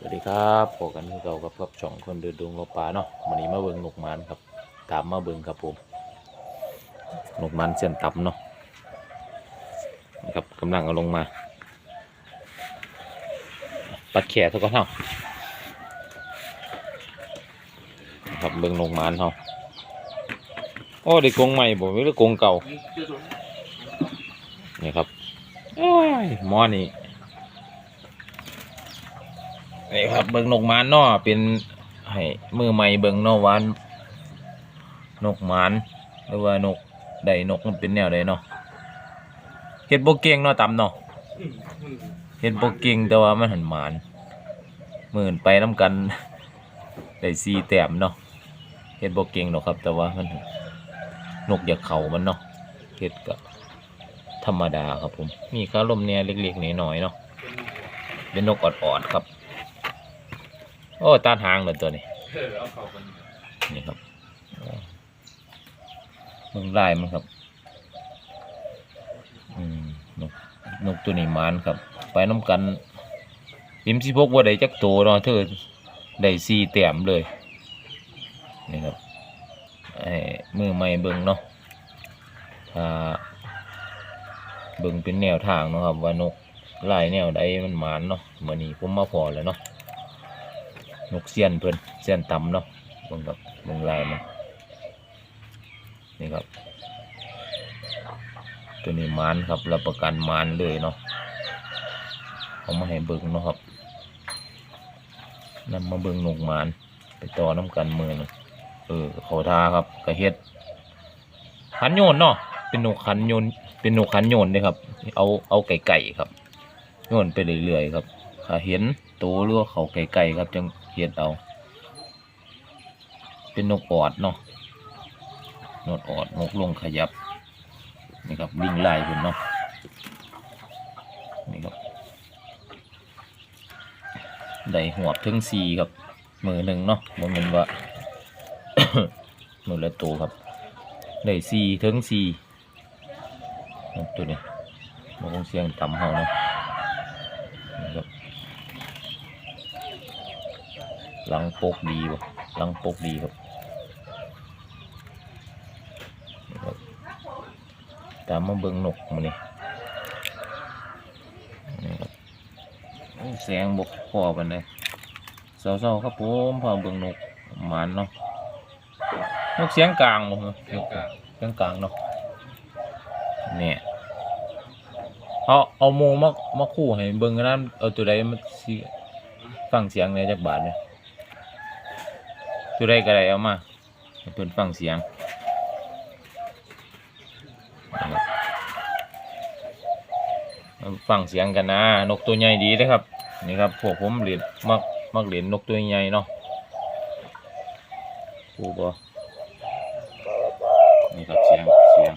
สวัสดีครับพบกันที่เก่ากับกับช่องคนเดินดงลบปลาเนาะวันนี้มาเบิ่งนกมันครับ ตามมาเบิ่งครับผมหนกมันเสียนต่ำเนาะนะครับกำลังเอาลงมา ปัดแขนเท่าก็เท่าะครับเบิ่งนกมันเท่าโอ้ได้กรงใหม่บ่ไม่ได้กรงเก่านี่ครับโอ้ยมอนี่ นี่ครับเบิ่งนกมานเนาะเป็นให้มือใหม่เบิ่งเนาะวานนกมานหรือว่านกใดนกมันเป็นแนวใดเนาะเฮ็ดบ่เก่งเนาะตำเนาะเฮ็ดบ่เก่งแต่ว่ามันหันหมานหมื่นไปน้ำกันได้ซีแต้มเนาะเฮ็ดบ่เก่งเนาะครับ แต่ว่ามันนกอยากเข้ามันเนาะเฮ็ดก็ธรรมดาครับผม มีคาลมเนี่ยเล็กๆน้อยๆเนาะเป็นนกออดๆครับ โอ้ตาหางเลยตัวนี้เออเอาเข้ากันนี่ครับโอ้มึงไล่มันครับ อืมนกนกตัวนี้มานครับ ไปน้ำกันยิมสิพกว่าได้จักโตเนาะเธอได้สี่แต้มเลยนี่ครับไอ้มือใหม่เบิ่งเนาะถ้าเบิ่งเป็นแนวทางเนาะครับว่านกไล่แนวใดมันหมานเนาะมื่อนี้ผมมาพอแล้วเนาะ นกเสียนเพิ่อนเสียนต่ำเนาะเบิ่งกับเบิ่งลายมันนี่ครับ ตัวนี้มานครับรับประกันมานเลยเนาะเอามาให้เบิ่งเนาะครับนำมาเบิ่งนกมาน ไปต่อน้ำกันมือหนึงเออเขาทาครับกระเฮ็ดขันโยนเนาะเป็นนกขันโยนเป็นนกขันโยนเด้ครับ เอาเอาไก่ไก่ครับโยนไปเรื่อยๆครับถ้าเห็นตัวหรือว่าเขาไกลๆครับจังเห็นเอา เป็นนกออดเนาะนกออดนกลงขยับ นี่ครับลิงไล่คุณเนาะนี่ครับได้หัวบถึงสีครับมือหนึ่งเนาะบ่แมันว่ามือละตัวครับได้สีถึงสีตัวนี้นกเสียงต่ำเฮาเนาะนี่ครับ หลังปกดีบ่หลังปกดีครับนี่ครับตามมาเบิ่งนกมานี่นี่ครับโอ้แสงบกพอกันเลยเศร้าๆครับผมพอเบิ่งนกหมานเนาะนกเสียงกลางบ่ครับเกี่ยวกับเสียงกลางเนาะเนี่ยเอาเอาโมมามาคู่ให้เบิ่งกันนั้นเอาตัวใดมันสิฟังเสียงในจักบาทเนี่ย ตัวใดก็ได้เอามาให้เพิ่นฟังเสียงฟังเสียงกันนะนกตัวใหญ่ดีเลยครับนี่ครับพวกผมเหรียญมักมักเหรียญนกตัวใหญ่เนาะถูกบ่นี่ครับเสียงเสียง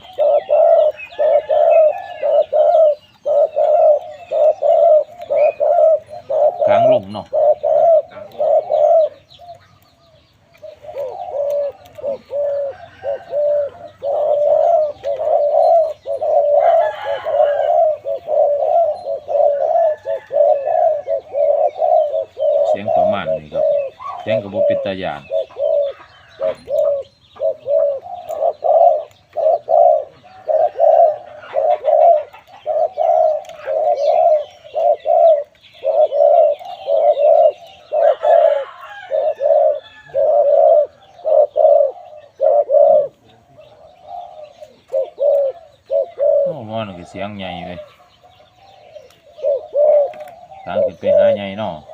กลางลมเนาะ ต่าง เสียงประมาณนี้ครับเสียงกระบอกเป็นตาหยานเสียงใหญ่เลยทางขึ้นไปหาใหญ่เนาะ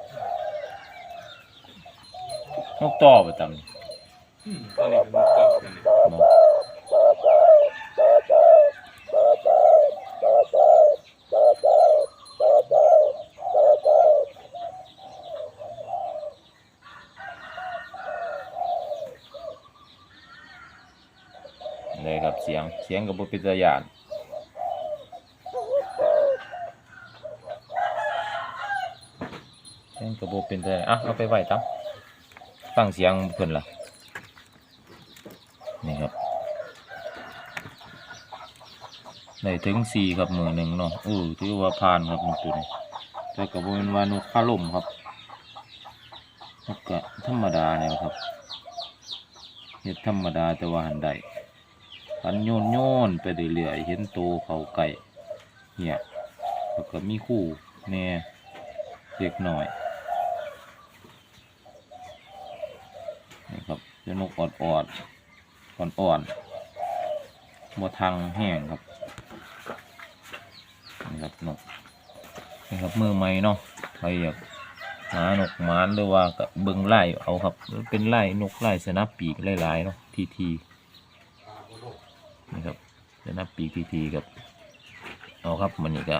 นกต่อประจำอืมตอนนี้เป็นก่าเป็นเนาะเลยครับเสียงเสียงกับบุปิตายานเสียงกับบุเป็นตายานอะเอาไปไหวตั้ม ฟังเสียงเพิ่อนล่ะนี่ครับได้ถึงสี่ครับมือหนึ่งเนาะเออถือว่าผ่านครับนกตัวนี้แต่กับบเป็นวานกคาล่มครับนกกะธรรมดาเนี่ยครับเฮ็ดธรรมดาแต่ว่าหันได้พันโยนโยนไปเรื่อยๆเห็นโตเขาไก่เหี่ยแล้วก็มีคู่แน่เล็กหน่อย นี่ครับเป็นนกออดๆอ่อนๆบ่ทังแห้งครับนี่ครับนกนี่ครับมือใหม่เนาะใครอยากหานกหมานหรือว่าก็เบิ่งไล่เอาครับ เป็นไล่นกไล่สนับปีกหลายๆเนาะทีทีนี่ครับสนับปีกทีทีครับเอาครับมันนี่ก็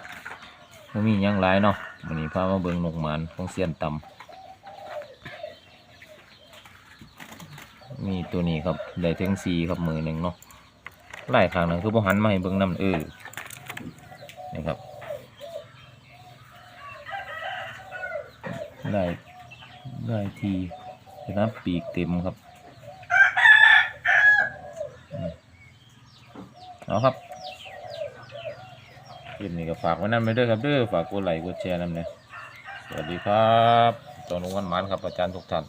มันมียังหลายเนาะมันนี่พามาเบิ่งนกหมานของเซียนตำ มีตัวนี้ครับได้ถึงสีครับมือหนึ่งเนาะไล่ข้างหนึงคือบ่หันมาให้เบิ่งน้ำเออนี่ครับได้ได้ทีชนะปีกเต็มครับเอาครับคลิปนี้ก็ฝากไว้นั่นไปด้วยครับเด้อฝากกดไลค์กดแชร์นำเนี่ยสวัสดีครับตอนนุ่งวันมันครับอาจารย์ทุกท่าน